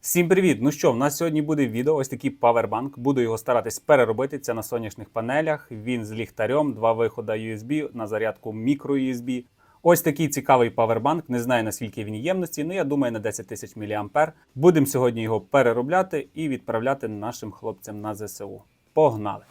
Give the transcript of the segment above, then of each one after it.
Всім привіт! Ну що, в нас сьогодні буде відео, ось такий павербанк. Буду його старатись переробити. Це на сонячних панелях. Він з ліхтарем, два виходи USB на зарядку micro-USB. Ось такий цікавий павербанк. Не знаю наскільки він ємності, але я думаю на 10 тисяч мА. Будемо сьогодні його переробляти і відправляти нашим хлопцям на ЗСУ. Погнали!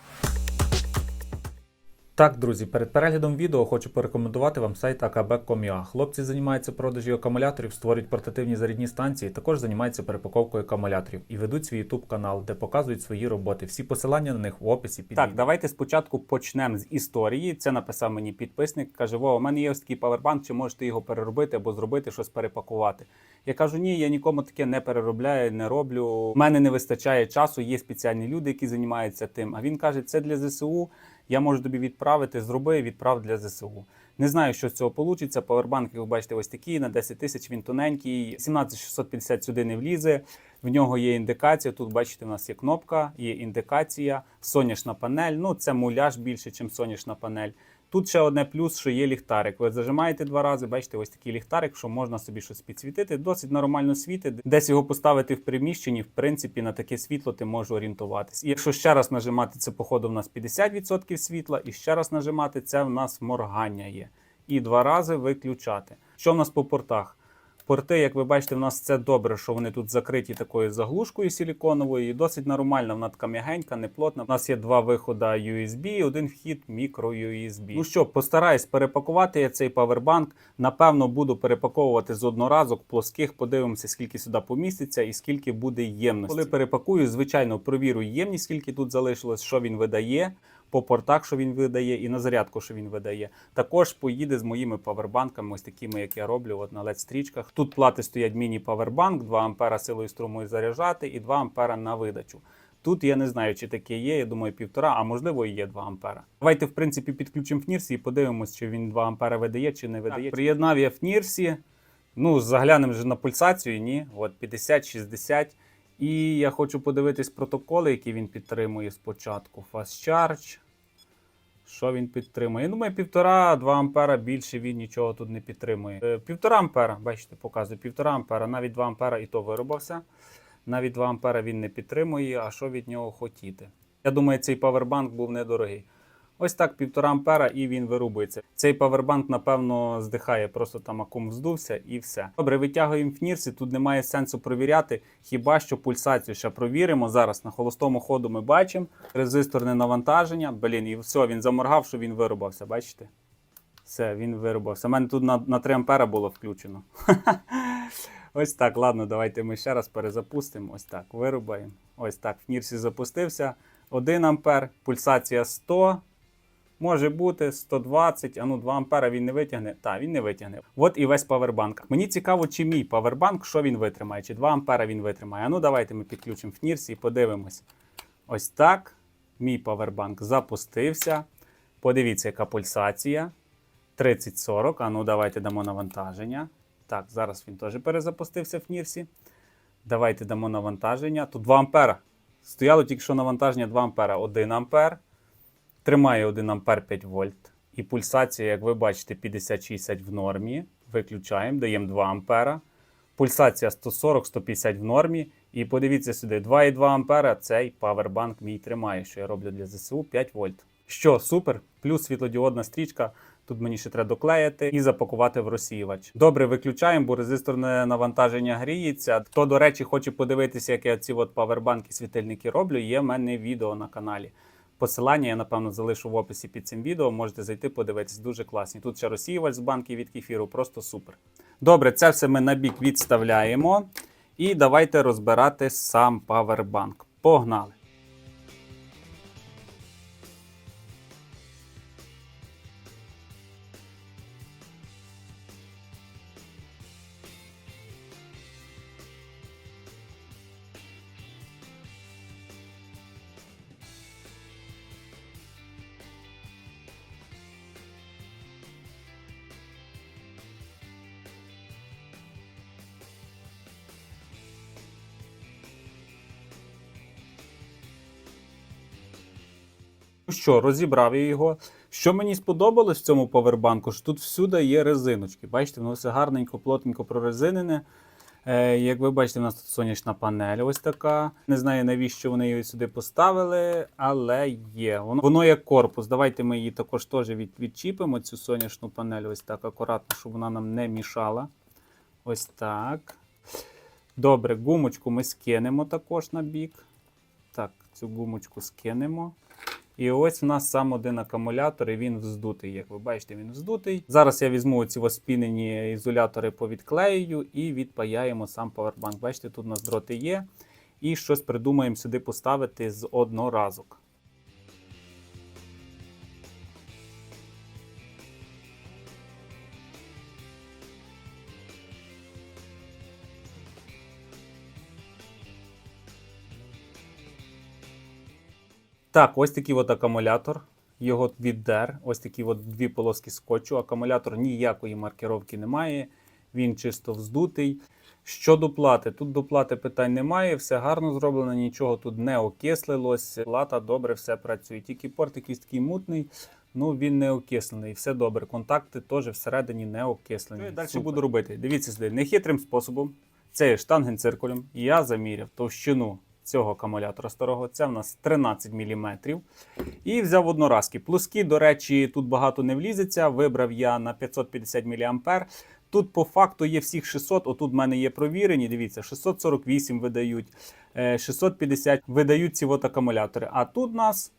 Так, друзі, перед переглядом відео хочу порекомендувати вам сайт akb.com.ua. Хлопці займаються продажі акумуляторів, створюють портативні зарядні станції, також займаються переpaковкою акумуляторів і ведуть свій YouTube канал, де показують свої роботи. Всі посилання на них в описі під Так, давайте спочатку почнемо з історії. Це написав мені підписник. Каже: Во, у мене є ось такий павербанк, чи можете його переробити або зробити щось перепакувати. Я кажу, ні, я нікому таке не переробляю, не роблю. У мене не вистачає часу, є спеціальні люди, які займаються тим. А він каже, це для ЗСУ. Я можу тобі відправити, зроби, відправ для ЗСУ. Не знаю, що з цього вийде. Як ви бачите, ось такий на 10 тисяч. Він тоненький, 17650 сюди не влізе. В нього є індикація. Тут бачите, у нас є кнопка, є індикація, сонячна панель. Ну це муляж більше, ніж сонячна панель. Тут ще одне плюс, що є ліхтарик. Ви зажимаєте два рази, бачите, ось такий ліхтарик, що можна собі щось підсвітити. Досить нормально світить. Десь його поставити в приміщенні, в принципі, на таке світло ти можеш орієнтуватись. І якщо ще раз нажимати, це походу в нас 50% світла, і ще раз нажимати, це в нас моргання є. І два рази виключати. Що в нас по портах? Порти, як ви бачите, в нас це добре, що вони тут закриті такою заглушкою силіконовою, і досить нормальна, вона така м'ягенька, неплотна. У нас є два виходи USB, один вхід мікро-USB. Ну що, постараюсь перепакувати я цей павербанк. Напевно, буду перепаковувати з одноразок плоских. Подивимося, скільки сюди поміститься і скільки буде ємності. Коли перепакую, звичайно, провірю ємність, скільки тут залишилось, що він видає. По портах, що він видає, і на зарядку, що він видає. Також поїде з моїми павербанками, ось такими, як я роблю, от на LED-стрічках. Тут плати стоять міні-павербанк, 2 ампера силою струму заряджати і 2 ампера на видачу. Тут я не знаю, чи таке є. Я думаю, півтора, а можливо і є 2 ампера. Давайте, в принципі, підключимо фнірсі і подивимось, чи він 2 ампера видає, чи не видає. Так, приєднав я фнірсі. Ну, заглянемо вже на пульсацію, ні. От 50-60. І я хочу подивитись протоколи, які він підтримує спочатку. Fast Charge. Що він підтримує? Я думаю, півтора-два ампера більше він нічого тут не підтримує. Е, Півтора ампера, бачите, показую, півтора ампера, навіть 2 ампера і то виробився. Навіть 2 ампера він не підтримує, а що від нього хотіти? Я думаю, цей павербанк був недорогий. Ось так, півтора ампера і він вирубується. Цей павербанк, напевно, здихає, просто там акум вздувся і все. Добре, витягуємо фнірсі, тут немає сенсу провіряти. Хіба що пульсацію ще провіримо. Зараз на холостому ходу ми бачимо резисторне навантаження. Блін, і все, він заморгав, що він вирубався. Бачите? Все, він вирубався. У мене тут на, на 3 ампера було включено. Ось так, ладно, давайте ми ще раз перезапустимо. Ось так, вирубаємо. Ось так, фнірсі запустився. 1 ампер, пульсація 100. Може бути 120, а ну 2 ампера він не витягне. Так, він не витягне. От і весь павербанк. Мені цікаво, чи мій павербанк, що він витримає, чи 2 ампера він витримає. А ну давайте ми підключимо фнірсі і подивимось. Ось так. Мій павербанк запустився. Подивіться, яка пульсація. 30-40. А ну давайте дамо навантаження. Так, зараз він теж перезапустився в Нірсі. Давайте дамо навантаження. Тут 2 ампера. Стояло тільки що навантаження 2 ампера. 1 ампер. Тримає 1 ампер 5 вольт. І пульсація, як ви бачите, 50-60 в нормі. Виключаємо, даємо 2 ампера. Пульсація 140-150 в нормі. І подивіться сюди, 2,2 ампера цей павербанк мій тримає, що я роблю для ЗСУ 5 вольт. Що, супер, плюс світлодіодна стрічка. Тут мені ще треба доклеїти і запакувати в розсіювач. Добре, виключаємо, бо резисторне навантаження гріється. Хто, до речі, хоче подивитися, як я ці от павербанки світильники роблю, є в мене відео на каналі. Посилання я, напевно, залишу в описі під цим відео. Можете зайти, подивитись, дуже класні. Тут ще розсіювач з банки від кефіру, просто супер. Добре, це все ми на бік відставляємо. І давайте розбирати сам павербанк. Погнали! Що, розібрав я його. Що мені сподобалось в цьому повербанку, що тут всюди є резиночки. Бачите, воно все гарненько, плотненько прорезинене. Е, як ви бачите, у нас тут сонячна панель ось така. Не знаю, навіщо вони її сюди поставили, але є. Воно, воно як корпус. Давайте ми її також теж від, відчіпимо, цю сонячну панель, ось так акуратно, щоб вона нам не мішала. Ось так. Добре, гумочку ми скинемо також на бік. Так, цю гумочку скинемо. І ось у нас сам один акумулятор, і він вздутий. Як ви бачите, він вздутий. Зараз я візьму ці оспінені ізолятори, повідклею і відпаяємо сам павербанк. Бачите, тут у нас дроти є. І щось придумаємо сюди поставити з одноразок. Так, ось такий от акумулятор. Його віддер. Ось такі от дві полоски скотчу. Акумулятор ніякої маркировки немає. Він чисто вздутий. Щодо плати, тут до плати питань немає, все гарно зроблено, нічого тут не окислилось. Плата добре все працює. Тільки порт якийсь такий мутний, ну він не окислений. Все добре. Контакти теж всередині не окислені. Що я далі Супер. буду робити? Дивіться сюди, нехитрим способом. Це штангенциркулем. Я заміряв товщину цього акумулятора старого. Це в нас 13 мм. І взяв одноразки. Плоскі, до речі, тут багато не влізеться. Вибрав я на 550 мА. Тут по факту є всіх 600. Отут в мене є провірені. Дивіться, 648 видають, е, 650 видають ці от акумулятори. А тут у нас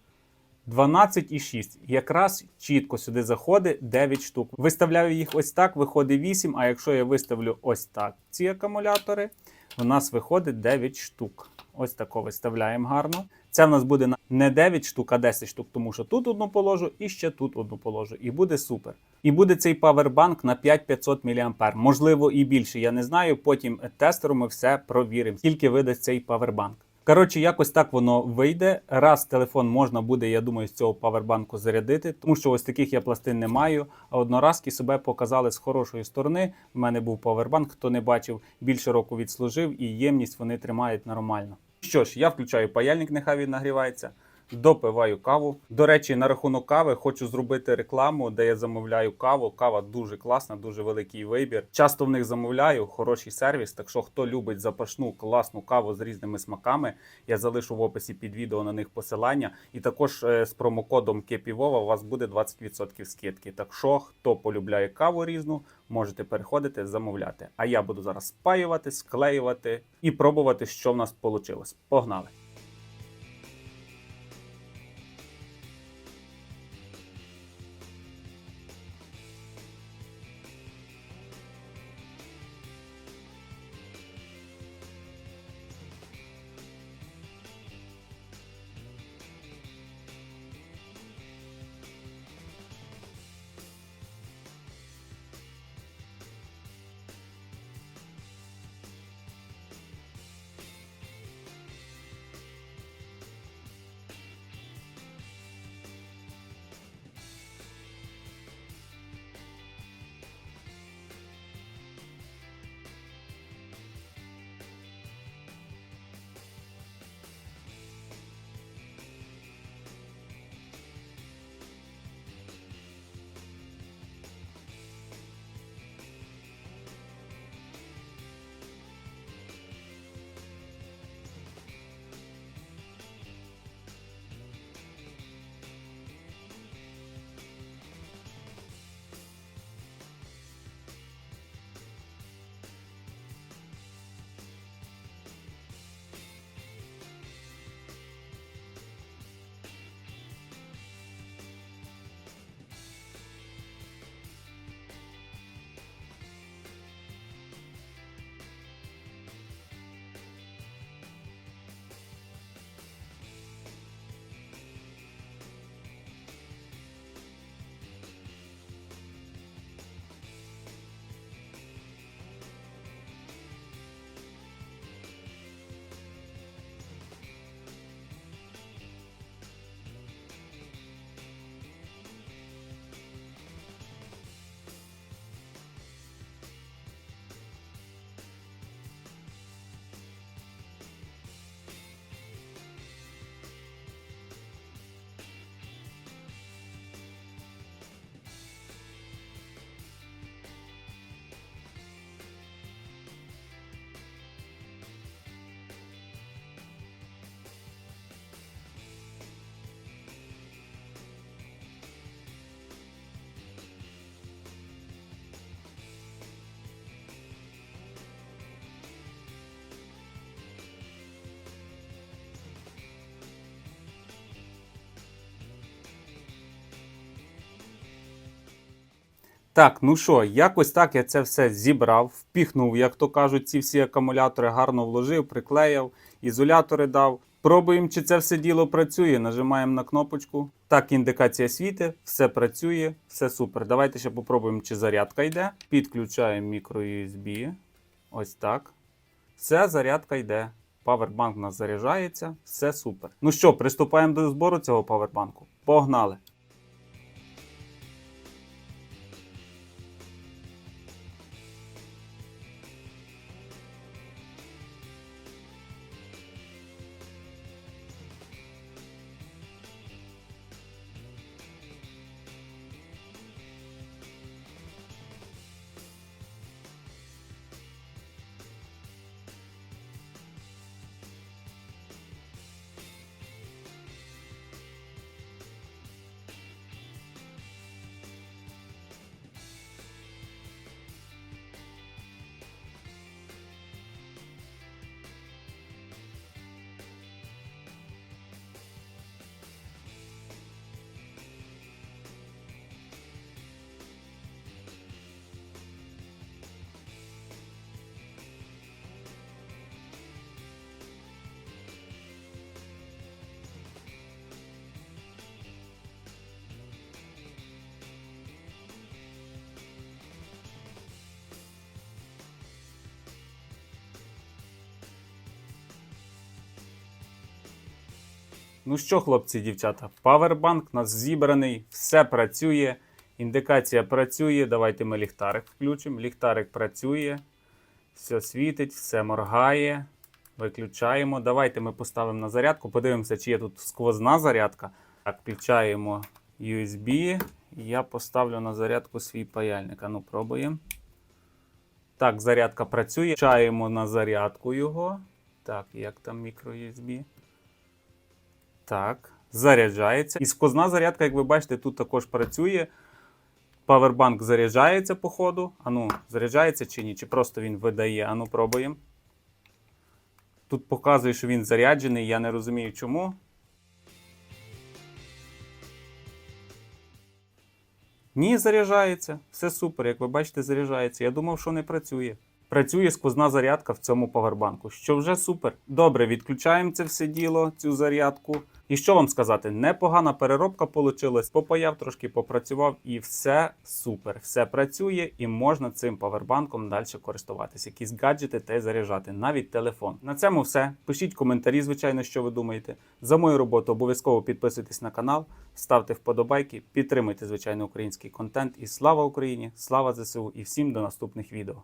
12,6. Якраз чітко сюди заходить 9 штук. Виставляю їх ось так, виходить 8. А якщо я виставлю ось так ці акумулятори, у нас виходить 9 штук. Ось тако виставляємо гарно. Це в нас буде не 9 штук, а 10 штук, тому що тут одну положу і ще тут одну положу. І буде супер. І буде цей павербанк на 5500 мА. Можливо, і більше. Я не знаю. Потім тестером ми все провіримо, скільки видасть цей павербанк. Коротше, якось так воно вийде. Раз телефон можна буде, я думаю, з цього павербанку зарядити, тому що ось таких я пластин не маю. А одноразки себе показали з хорошої сторони. У мене був павербанк, хто не бачив, більше року відслужив, і ємність вони тримають нормально. Що ж, я включаю паяльник, нехай він нагрівається. Допиваю каву. До речі, на рахунок кави хочу зробити рекламу, де я замовляю каву. Кава дуже класна, дуже великий вибір. Часто в них замовляю, хороший сервіс. Так що, хто любить запашну класну каву з різними смаками, я залишу в описі під відео на них посилання. І також е, з промокодом Кепівова у вас буде 20% скидки. Так що, хто полюбляє каву різну, можете переходити, замовляти. А я буду зараз спаювати, склеювати і пробувати, що в нас вийшло. Погнали! Так, ну що, якось так я це все зібрав, впіхнув, як то кажуть, ці всі акумулятори гарно вложив, приклеїв, ізолятори дав. Пробуємо, чи це все діло працює. Нажимаємо на кнопочку. Так, індикація світи, все працює, все супер. Давайте ще попробуємо, чи зарядка йде. Підключаємо мікро USB. Ось так. Все, зарядка йде. Павербанк у нас заряджається, все супер. Ну що, приступаємо до збору цього павербанку. Погнали! Ну що, хлопці і дівчата, павербанк у нас зібраний, все працює. Індикація працює. Давайте ми ліхтарик включимо. Ліхтарик працює, все світить, все моргає. Виключаємо. Давайте ми поставимо на зарядку. Подивимося, чи є тут сквозна зарядка. Так, включаємо USB. Я поставлю на зарядку свій паяльник. А ну, пробуємо. Так, зарядка працює. Включаємо на зарядку його. Так, як там мікро USB? Так, заряджається. І сквозна зарядка, як ви бачите, тут також працює. Павербанк заряджається по ходу. Ану, заряджається чи ні? Чи просто він видає? Ану, пробуємо. Тут показує, що він заряджений, я не розумію чому. Ні, заряджається. Все супер. Як ви бачите, заряджається. Я думав, що не працює. Працює сквозна зарядка в цьому павербанку, що вже супер. Добре, відключаємо це все діло, цю зарядку. І що вам сказати, непогана переробка вийшла. Попаяв трошки попрацював, і все супер. Все працює, і можна цим павербанком далі користуватися. Якісь гаджети та й заряджати, навіть телефон. На цьому все. Пишіть коментарі, звичайно, що ви думаєте. За мою роботу обов'язково підписуйтесь на канал, ставте вподобайки, підтримуйте звичайно український контент. І слава Україні! Слава ЗСУ і всім до наступних відео.